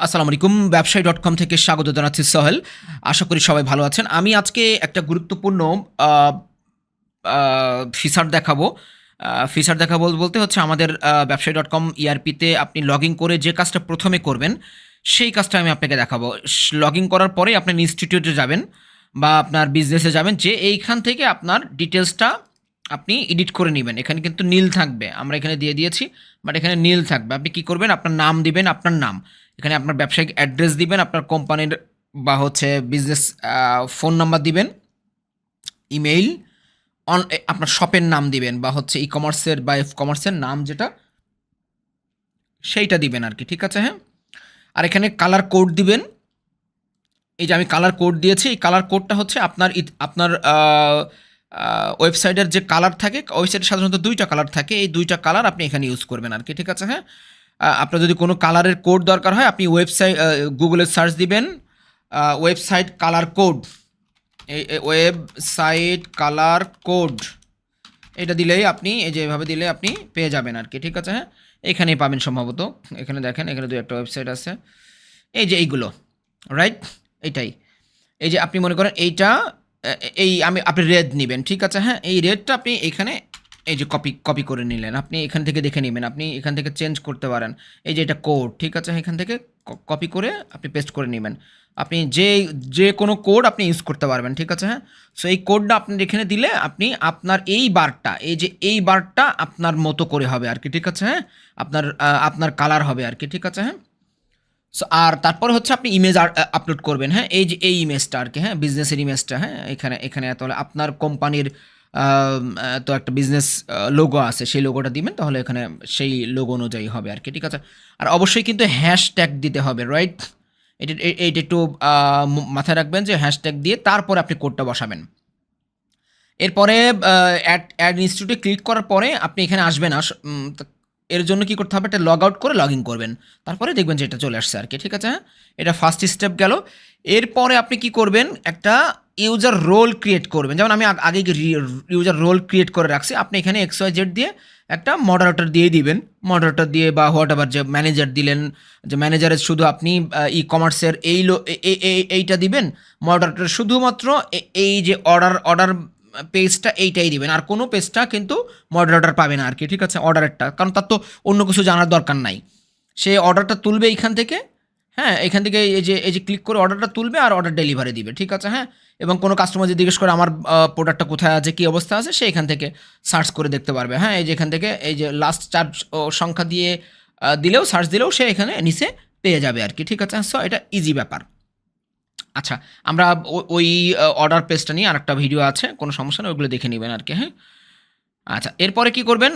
আসসালামু আলাইকুম, ব্যবসায়ী ডট কম থেকে স্বাগত জানাচ্ছি সোহেল। আশা করি সবাই ভালো আছেন। আমি আজকে একটা গুরুত্বপূর্ণ ফিচার দেখাবো। ফিচার দেখাবো বলতে হচ্ছে আমাদের ব্যবসায়ী ডট কম ইআরপিতে আপনি লগ ইন করে যে কাজটা প্রথমে করবেন, সেই কাজটা আমি আপনাকে দেখাবো। লগ ইন করার পরে আপনি ইনস্টিটিউটে যাবেন বা আপনার বিজনেসে যাবেন, যে এইখান থেকে আপনার ডিটেলসটা আপনি এডিট করে নেবেন। এখানে কিন্তু নীল থাকবে। আমরা এখানে দিয়ে দিয়েছি বাট এখানে নীল থাকবে। আপনি কি করবেন? আপনার নাম দিবেন, আপনার নাম। এখানে আপনার ব্যবসায়িক অ্যাড্রেস দিবেন, আপনার কোম্পানির বা হচ্ছে বিজনেস ফোন নাম্বার দিবেন ইমেইল অন আপনার শপের নাম দিবেন বা হচ্ছে ই কমার্সের বা এফ কমার্সের নাম যেটা, সেইটা দিবেন আর কি ঠিক আছে? হ্যাঁ? আর এখানে কালার কোড দিবেন। এই যে আমি কালার কোড দিয়েছি, এই কালার কোডটা হচ্ছে আপনার আপনার ওয়েবসাইটের যে কালার থাকে, ওয়েবসাইটে সাধারণত দুইটা কালার থাকে। এই দুইটা কালার আপনি এখানে ইউজ করবেন আর কি ঠিক আছে? হ্যাঁ? আপনার যদি কোনো কালারের কোড দরকার হয়, আপনি ওয়েবসাইট গুগলে সার্চ দিবেন website colour code website colour code এটা দিলেই আপনি, এই যে এভাবে দিলে আপনি পেয়ে যাবেন আর কি ঠিক আছে? হ্যাঁ? এখানেই পাবেন সম্ভবত। এখানে দেখেন, এখানে দু একটা ওয়েবসাইট আছে। এই যে এইগুলো রাইট এইটাই। এই যে আপনি মনে করেন এইটা এই আমি, আপনি রেড নেবেন, ঠিক আছে? হ্যাঁ এই রেডটা আপনি এখানে এই যে কপি কপি করে নিলেন। আপনি এখান থেকে দেখে নেবেন, আপনি এখান থেকে চেঞ্জ করতে পারেন। এই যে এটা কোড ঠিক আছে? এখান থেকে কপি করে আপনি পেস্ট করে নেবেন। আপনি যে যে কোনো কোড আপনি ইউজ করতে পারবেন, ঠিক আছে? হ্যাঁ? সো এই কোডটা আপনি এখানে দিলে আপনি আপনার এই বারটা এই যে এই বারটা আপনার মতো করে হবে আর কি, ঠিক আছে? হ্যাঁ? আপনার আপনার কালার হবে আর কি, ঠিক আছে? হ্যাঁ? সো আর তারপরে হচ্ছে আপনি ইমেজ আর আপলোড করবেন হ্যাঁ? এই যে, এই ইমেজটা আর কি হ্যাঁ? বিজনেসের ইমেজটা হ্যাঁ? এখানে এখানে তাহলে আপনার কোম্পানির তো একটা বিজনেস লোগো আছে, সেই লোগোটা দিবেন, তাহলে এখানে সেই লোগো অনুযায়ী হবে আর কি ঠিক আছে? আর অবশ্যই কিন্তু হ্যাশট্যাগ দিতে হবে রাইট এটা এইটা একটু মাথায় রাখবেন যে হ্যাশট্যাগ দিয়ে তারপরে আপনি কোডটা বসাবেন। এরপরে অ্যাড অ্যাড ইনস্টিটিউটে ক্লিক করার পরে আপনি এখানে আসবেন, আস এর জন্য কি করতে হবে? একটা লগ আউট করে লগ ইন করবেন। তারপরে দেখবেন যে এটা চলে আসছে আর কি, ঠিক আছে? এটা ফার্স্ট স্টেপ গেল। এরপরে আপনি কি করবেন? একটা ইউজার রোল ক্রিয়েট করবেন। যেমন আমি আগ- ইউজার রোল ক্রিয়েট করে রাখছি, আপনি এখানে এক্স ওয়াই জেড দিয়ে একটা মডারেটর দিয়ে দিবেন। মডারেটর দিয়ে বা হোয়াট এভার যে ম্যানেজার দিলেন, যে ম্যানেজারের শুধু আপনি ই কমার্সের এই এইটা দিবেন। মডারেটর শুধুমাত্র এই যে অর্ডার অর্ডার পেজটা এইটাই দিবেন। আর কোনো পেজটা কিন্তু মডারেটর পাবে না আর কি, ঠিক আছে? অর্ডারেরটা কারণ তার তো অন্য কিছু জানার দরকার নাই। সে অর্ডারটা তুলবে এইখান থেকে হ্যাঁ? এখান থেকে এই যে এই যে ক্লিক করে অর্ডারটা তুলবে আর অর্ডার ডেলিভারি দিবে, ঠিক আছে? হ্যাঁ? এবং কোনো কাস্টমার যদি জিজ্ঞেস করে আমার প্রোডাক্টটা কোথায় আছে, কী অবস্থা আছে, সে এখান থেকে সার্চ করে দেখতে পারবে। হ্যাঁ? এই যে এখান থেকে, এই যে লাস্ট চার সংখ্যা দিয়ে দিলেও সার্চ দিলেও সে এখানে নিচে পেয়ে যাবে আর কি, ঠিক আছে? সো এটা ইজি ব্যাপার। আচ্ছা আমরা ওই অর্ডার পেজটা নিয়ে আরেকটা ভিডিও আছে, কোনো সমস্যা নেই ওগুলো দেখে নেবেন আর কি হ্যাঁ? আচ্ছা এরপরে কি করবেন?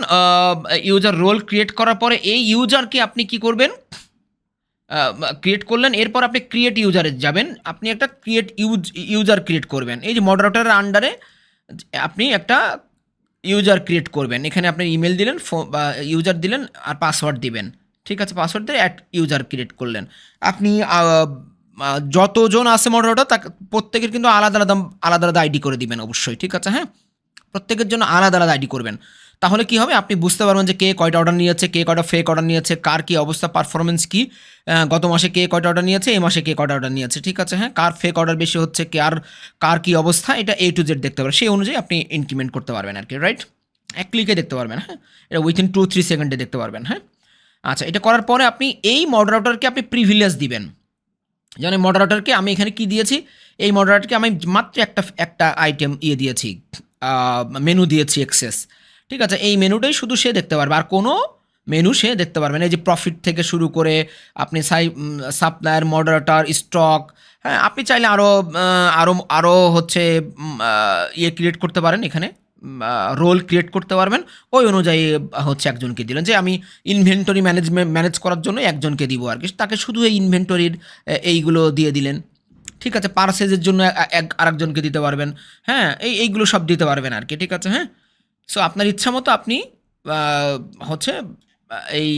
ইউজার রোল ক্রিয়েট করার পরে এই ইউজারকে আপনি কি করবেন? ক্রিয়েট করলেন, এরপর আপনি ক্রিয়েট ইউজারে যাবেন, আপনি একটা ক্রিয়েট ইউজ ইউজার ক্রিয়েট করবেন। এই যে মডারেটরের আন্ডারে আপনি একটা ইউজার ক্রিয়েট করবেন। এখানে আপনি ইমেল দিলেন ইউজার দিলেন, আর পাসওয়ার্ড দিবেন। ঠিক আছে পাসওয়ার্ড দিয়ে অ্যাড ইউজার ক্রিয়েট করলেন। আপনি যতজন আছে মডারেটর তা প্রত্যেকের কিন্তু আলাদা আলাদা আলাদা আলাদা আইডি করে দিবেন অবশ্যই, ঠিক আছে হ্যাঁ? প্রত্যেকের জন্য আলাদা আলাদা আইডি করবেন। তাহলে কি হবে? আপনি বুঝতে পারবেন যে কে কয়টা অর্ডার নিয়েছে, কে কয়টা ফেক অর্ডার নিয়েছে, কার কি অবস্থা পারফরমেন্স কি গত মাসে কে কয়টা অর্ডার নিয়েছে, এই মাসে কে কয়টা অর্ডার নিয়েছে, ঠিক আছে হ্যাঁ? কার ফেক অর্ডার বেশি হচ্ছে, কার কার কি অবস্থা, এটা এ টু জেড দেখতে পারবেন। সেই অনুযায়ী আপনি ইনক্রিমেন্ট করতে পারবেন আর কি রাইট এক ক্লিকে দেখতে পারবেন হ্যাঁ? এটা উইথিন টু থ্রি সেকেন্ডে দেখতে পারবেন হ্যাঁ? আচ্ছা এটা করার পরে আপনি এই মডারেটরকে আপনি প্রিভিলেজ দিবেন। যেমন এই মডারেটরকে আমি এখানে কি দিয়েছি? এই মডারেটরকে আমি মাত্র একটা একটা আইটেম ইয়ে দিয়েছি মেনু দিয়েছি এক্সেস ঠিক আছে? এই মেনুটাই শুধু সে দেখতে পারবে। আর কোনো মেনু সে দেখতে পারবে না। এই যে প্রফিট থেকে শুরু করে আপনি সাই সাপ্লায়ার মডারেটর স্টক হ্যাঁ আপনি চাইলে আরও আরও আরও হচ্ছে ইয়ে ক্রিয়েট করতে পারেন এখানে। রোল ক্রিয়েট করতে পারবেন। ওই অনুযায়ী হচ্ছে একজনকে দিলেন যে, আমি ইনভেন্টরি ম্যানেজমেন্ট ম্যানেজ করার জন্য একজনকে দিব আর কি। তাকে শুধু এই ইনভেন্টরির এইগুলো দিয়ে দিলেন। ঠিক আছে পার্সেজের জন্য এক, আরেকজনকে দিতে পারবেন। হ্যাঁ এই, এইগুলো সব দিতে পারবেন আর কি, ঠিক আছে হ্যাঁ? সো আপনার ইচ্ছা মতো আপনি হচ্ছে এই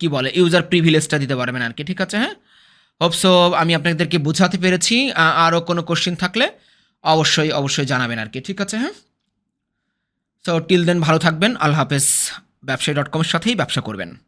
কি বলে ইউজার প্রিভিলেজটা দিতে পারবেন আর কি, ঠিক আছে হ্যাঁ? হোপসো আমি আপনাদেরকে বোঝাতে পেরেছি। আরও কোনো কোশ্চেন থাকলে অবশ্যই অবশ্যই জানাবেন আর কি। ঠিক আছে হ্যাঁ? সো টিল দেন ভালো থাকবেন। আল্লাহ হাফেজ। ব্যবসায়ী ডট কমের সাথেই ব্যবসা করবেন।